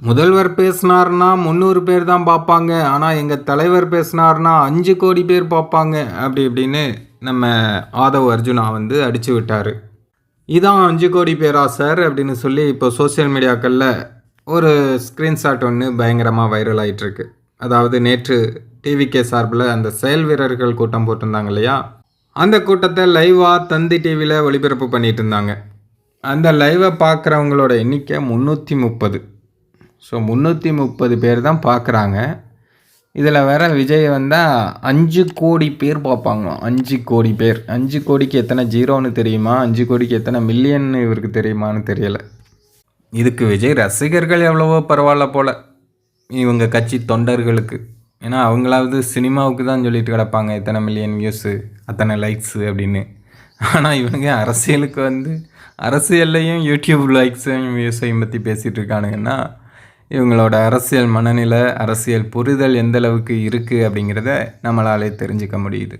முதல்வர் பேசினார்னா முந்நூறு பேர் தான் பார்ப்பாங்க. ஆனால் எங்கள் தலைவர் பேசினார்னா அஞ்சு கோடி பேர் பார்ப்பாங்க. அப்படி இப்படின்னு நம்ம ஆதவ் அர்ஜுனா வந்து அடித்து விட்டார். இதான் அஞ்சு கோடி பேரா சார்? அப்படின்னு சொல்லி இப்போ சோஷியல் மீடியாக்களில் ஒரு ஸ்க்ரீன்ஷாட் ஒன்று பயங்கரமாக வைரல் ஆயிட்டிருக்கு. அதாவது நேற்று டிவிகே சார்பில் அந்த செயல் வீரர்கள் கூட்டம் போட்டிருந்தாங்க இல்லையா? அந்த கூட்டத்தை லைவாக தந்தி டிவியில் ஒளிபரப்பு பண்ணிகிட்டு இருந்தாங்க. அந்த லைவை பார்க்குறவங்களோட எண்ணிக்கை முந்நூற்றி முப்பது. ஸோ முந்நூற்றி முப்பது பேர் தான் பார்க்குறாங்க. இதில் வேற விஜய் வந்தால் அஞ்சு கோடி பேர் பார்ப்பாங்களாம். அஞ்சு கோடி பேர். அஞ்சு கோடிக்கு எத்தனை ஜீரோன்னு தெரியுமா? அஞ்சு கோடிக்கு எத்தனை மில்லியன்னு இவருக்கு தெரியுமான்னு தெரியலை. இதுக்கு விஜய் ரசிகர்கள் எவ்வளவோ பரவாயில்ல போல். இவங்க கட்சி தொண்டர்களுக்கு. ஏன்னா அவங்களாவது சினிமாவுக்கு தான் சொல்லிட்டு கிடப்பாங்க. இத்தனை மில்லியன் வியூஸு அத்தனை லைக்ஸு அப்படின்னு. ஆனால் இவங்க அரசியலுக்கு வந்து அரசியல்லையும் யூடியூப் லைக்ஸையும் வியூஸையும் பற்றி பேசிகிட்டு இருக்கானுங்கன்னா இவங்களோட அரசியல் மனநிலை அரசியல் புரிதல் எந்த அளவுக்கு இருக்குது அப்படிங்கிறத நம்மளாலே தெரிஞ்சுக்க முடியுது.